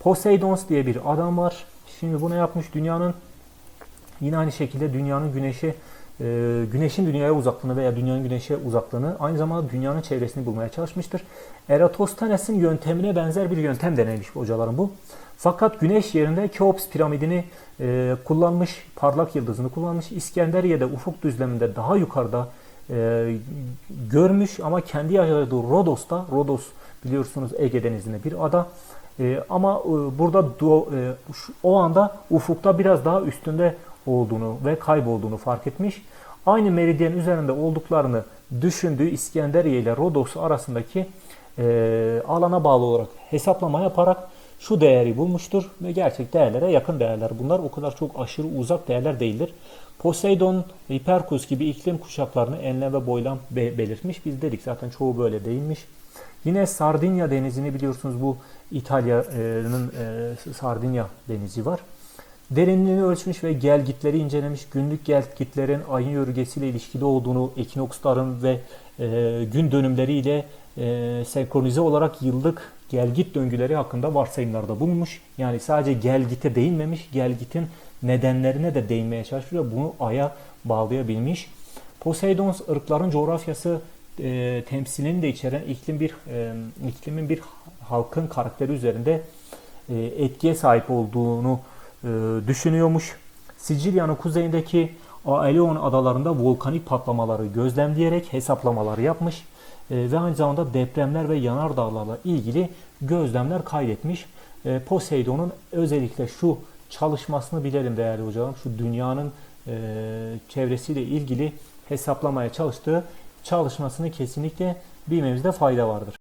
Poseidons diye bir adam var. Şimdi bu ne yapmış? Dünyanın yine aynı şekilde dünyanın güneşi e, güneşin dünyaya uzaklığını veya dünyanın güneşe uzaklığını aynı zamanda dünyanın çevresini bulmaya çalışmıştır. Eratosthenes'in yöntemine benzer bir yöntem denemiş hocalarım bu. Fakat güneş yerine Keops piramidini e, kullanmış, parlak yıldızını kullanmış. İskenderiye'de ufuk düzleminde daha yukarıda e, görmüş ama kendi yaşadığı Rodos'ta, Rodos biliyorsunuz Ege Denizi'nde bir ada. E, ama e, burada e, o anda ufukta biraz daha üstünde olduğunu ve kaybolduğunu fark etmiş. Aynı meridyen üzerinde olduklarını düşündüğü İskenderiye ile Rodos arasındaki e, alana bağlı olarak hesaplama yaparak şu değeri bulmuştur ve gerçek değerlere yakın değerler. Bunlar o kadar çok aşırı uzak değerler değildir. Poseidon, Hiperkus gibi iklim kuşaklarını enlem ve boylam be- belirtmiş. Biz dedik zaten çoğu böyle değilmiş. Yine Sardinya denizini biliyorsunuz bu İtalya'nın e, Sardinya denizi var. Derinliğini ölçmüş ve gelgitleri incelemiş. Günlük gelgitlerin ayın yörüngesiyle ilişkili olduğunu, ekinoksların ve e, gün dönümleriyle e, senkronize olarak yıllık gelgit döngüleri hakkında varsayımlarda bulunmuş. Yani sadece gelgite değinmemiş, gelgitin nedenlerine de değinmeye çalışıyor. Bunu aya bağlayabilmiş. Poseidons ırkların coğrafyası e, temsilini de içeren iklim bir e, iklimin bir halkın karakteri üzerinde e, etkiye sahip olduğunu e, düşünüyormuş. Sicilya'nın kuzeyindeki Aeolian adalarında volkanik patlamaları gözlemleyerek hesaplamaları yapmış E, ve aynı zamanda depremler ve yanardağlarla ilgili gözlemler kaydetmiş. E, Poseidon'un özellikle şu çalışmasını bilelim değerli hocalarım. Şu dünyanın e, çevresiyle ilgili hesaplamaya çalıştığı çalışmasını kesinlikle bilmemizde fayda vardır.